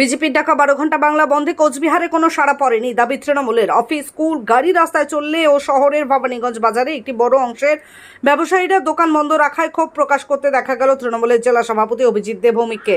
বিজেপির ডাকা বারো ঘণ্টা বাংলা বন্ধে কোচবিহারে কোনো সাড়া পড়েনি, দাবি তৃণমূলের। অফিস, স্কুল, গাড়ি রাস্তায় চললে ও শহরের ভবানীগঞ্জ বাজারে একটি বড় অংশের ব্যবসায়ীরা দোকান বন্ধ রাখায় ক্ষোভ প্রকাশ করতে দেখা গেল তৃণমূলের জেলা সভাপতি অভিজিৎ দেবভৌমিককে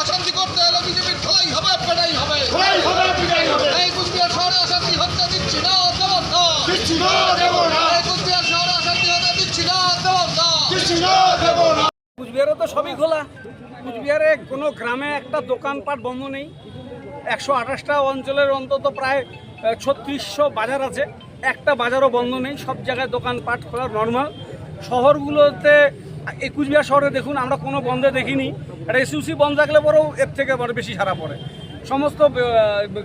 অশান্তি করতে হলে বিজেপির ঢলাই হবে পেটাই হবে এই কুচবিহার শহরে অশান্তি হতে দিচ্ছি না দেব না এই কুচবিহার শহরে অশান্তি হতে দিচ্ছি না দেব না কুচবিহারে তো সবই খোলা। কুচবিহারে কোনো গ্রামে একটা দোকানপাট বন্ধ নেই। একশো আঠাশটা অঞ্চলের অন্তত প্রায় ছত্রিশশো বাজার আছে। একটা বাজারও বন্ধ নেই। সব জায়গায় দোকানপাট খোলা নর্মাল শহরগুলোতে, এই কুচবিহার শহরে দেখুন, আমরা কোনো বন্ধে দেখিনি। একটা এসইউসি বন্ধ থাকলে পরেও এর থেকে বড় বেশি সারা পড়ে। সমস্ত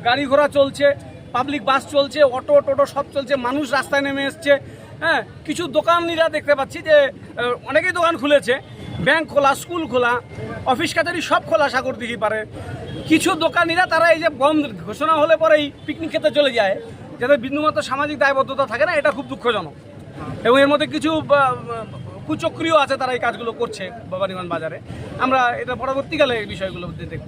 গাড়ি ঘোড়া চলছে পাবলিক বাস চলছে অটো টোটো সব চলছে। মানুষ রাস্তায় নেমে এসছে। হ্যাঁ কিছু দোকানিরা দেখতে পাচ্ছি যে অনেকেই দোকান খুলেছে। ব্যাংক খোলা, স্কুল খোলা, অফিস কাছারি সব খোলা, সাগর দিঘি পারে কিছু দোকানিরা তারা এই যে বন্ধ ঘোষণা হলে পরেই পিকনিক খেতে চলে যায়। যাদের বিন্দুমাত্র সামাজিক দায়বদ্ধতা থাকে না, এটা খুব দুঃখজনক। এবং এর মধ্যে কিছু কুচক্রিয় আছে তারা এই কাজগুলো করছে ভবানীগঞ্জ বাজারে। আমরা এটা পরবর্তীকালে এই বিষয়গুলো দেখব।